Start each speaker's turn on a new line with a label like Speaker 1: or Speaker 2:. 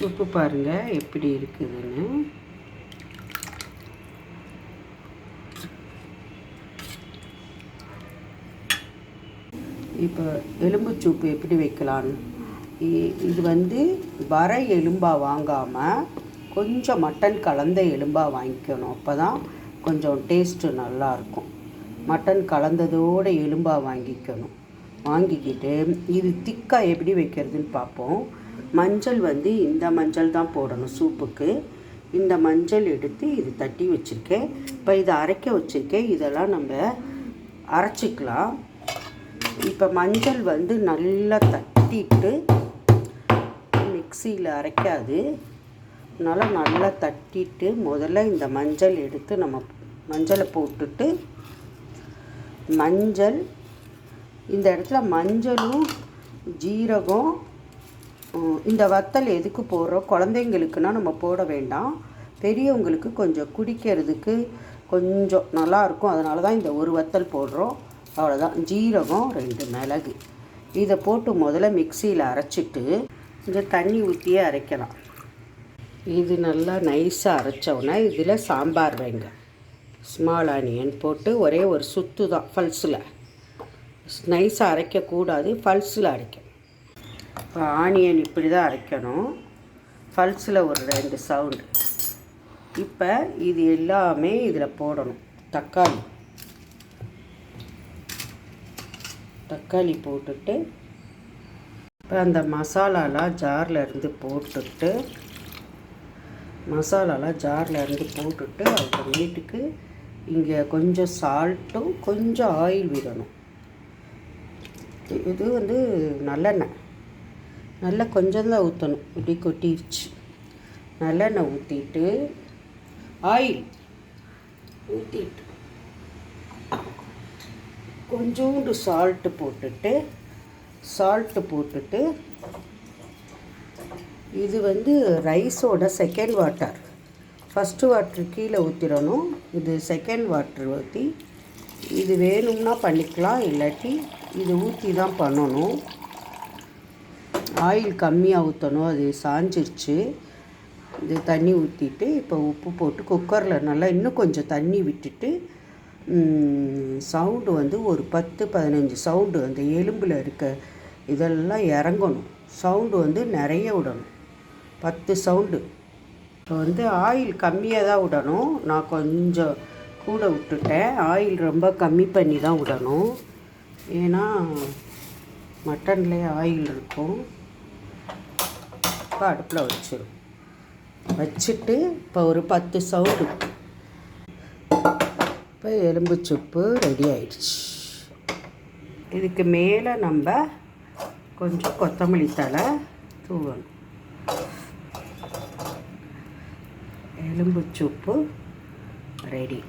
Speaker 1: உப்பு பாருங்கள் எப்படி இருக்குதுன்னு. இப்போ எலும்பு சூப்பு எப்படி வைக்கலான்னு இ- இது வந்து வர எலும்பாக வாங்காமல் கொஞ்சம் மட்டன் கலந்த எலும்பாக வாங்கிக்கணும். அப்போ தான் கொஞ்சம் டேஸ்ட்டு நல்லாயிருக்கும் மட்டன் கலந்ததோட எலும்பாக வாங்கிக்கணும். வாங்கிக்கிட்டு இது திக்காக எப்படி வைக்கிறதுன்னு பார்ப்போம் மஞ்சள் வந்து இந்த மஞ்சள் தான் போடணும் சூப்புக்கு. இந்த மஞ்சள் எடுத்து இது தட்டி வச்சுருக்கேன். இப்போ இதை அரைக்க வச்சுருக்கேன். இதெல்லாம் நம்ம அரைச்சிக்கலாம். இப்போ மஞ்சள் வந்து நல்லா தட்டிட்டு மிக்சியில் அரைக்காது. அதனால் நல்லா தட்டிட்டு முதல்ல இந்த மஞ்சள் எடுத்து நம்ம மஞ்சளை போட்டுட்டு மஞ்சள் இந்த இடத்துல மஞ்சளும் ஜீரகம் இந்த வத்தல் எதுக்கு போடுறோம்? குழந்தைங்களுக்குன்னா நம்ம போட வேண்டாம். பெரியவங்களுக்கு கொஞ்சம் குடிக்கிறதுக்கு கொஞ்சம் நல்லாயிருக்கும் அதனால தான் இந்த ஒரு வத்தல் போடுறோம். அவ்வளோதான் ஜீரகம் ரெண்டு மிளகு. இதை போட்டு முதல்ல மிக்சியில் அரைச்சிட்டு இந்த தண்ணி ஊற்றியே அரைக்கலாம். இது நல்லா நைஸாக அரைச்சோன்னா இதில் சாம்பார் வைங்க. ஸ்மால் ஆனியன் போட்டு ஒரே ஒரு சுத்து தான் ஃபல்ஸில் நைஸாக அரைக்கக்கூடாது ஃபல்ஸில் அரைக்க. இப்போ ஆனியன் இப்படி தான் அரைக்கணும். ஃபல்ஸில் ஒரு ரெண்டு சவுண்டு. இப்போ இது எல்லாமே இதில் போடணும். தக்காளி. தக்காளி போட்டுட்டு இப்போ அந்த மசாலாலாம் ஜாரில் இருந்து போட்டுட்டு மசாலாலாம் ஜாரில் இருந்து போட்டுட்டு அப்புறமேட்டுக்கு இங்கே கொஞ்சம் சால்ட்டும் கொஞ்சம் ஆயில் விடணும். இது வந்து நல்லெண்ணெய். நல்லா கொஞ்சம் தான் ஊற்றணும் இப்படி கொட்டிடுச்சு நல்லெண்ணெய் ஊற்றிட்டு ஆயில் ஊற்றிட்டு கொஞ்சோண்டு சால்ட்டு போட்டுட்டு சால்ட்டு போட்டுட்டு இது வந்து ரைஸோட செகண்ட் வாட்டர் ஃபஸ்ட்டு வாட்ரு கீழே ஊற்றிடணும் இது செகண்ட் வாட்ரு ஊற்றி இது வேணும்னா பண்ணிக்கலாம் இல்லாட்டி இது ஊற்றி தான் பண்ணணும். ஆயில் கம்மியாக ஊற்றணும் அது சாஞ்சிருச்சு. இது தண்ணி ஊற்றிட்டு இப்போ உப்பு போட்டு குக்கரில் நல்லா இன்னும் கொஞ்சம் தண்ணி விட்டுட்டு சவுண்டு வந்து ஒரு பத்து பதினஞ்சு சவுண்டு அந்த எலும்பில் இருக்க இதெல்லாம் இறங்கணும். சவுண்டு வந்து நிறைய விடணும். பத்து சவுண்டு. இப்போ வந்து ஆயில் கம்மியாக தான் விடணும். நான் கொஞ்சம் கூட விட்டுட்டேன். ஆயில் ரொம்ப கம்மி பண்ணி தான் விடணும். ஏன்னா மட்டன்லேயே ஆயில் இருக்கும். இப்போ அடுப்பில் வச்சிரும். வச்சுட்டு இப்போ ஒரு பத்து சவுண்டு இப்போ எலும்பு சுப்பு ரெடி ஆயிடுச்சு. இதுக்கு மேலே நம்ம கொஞ்சம் கொத்தமல்லி தழை தூவணும். எலும்பு சுப்பு ரெடி.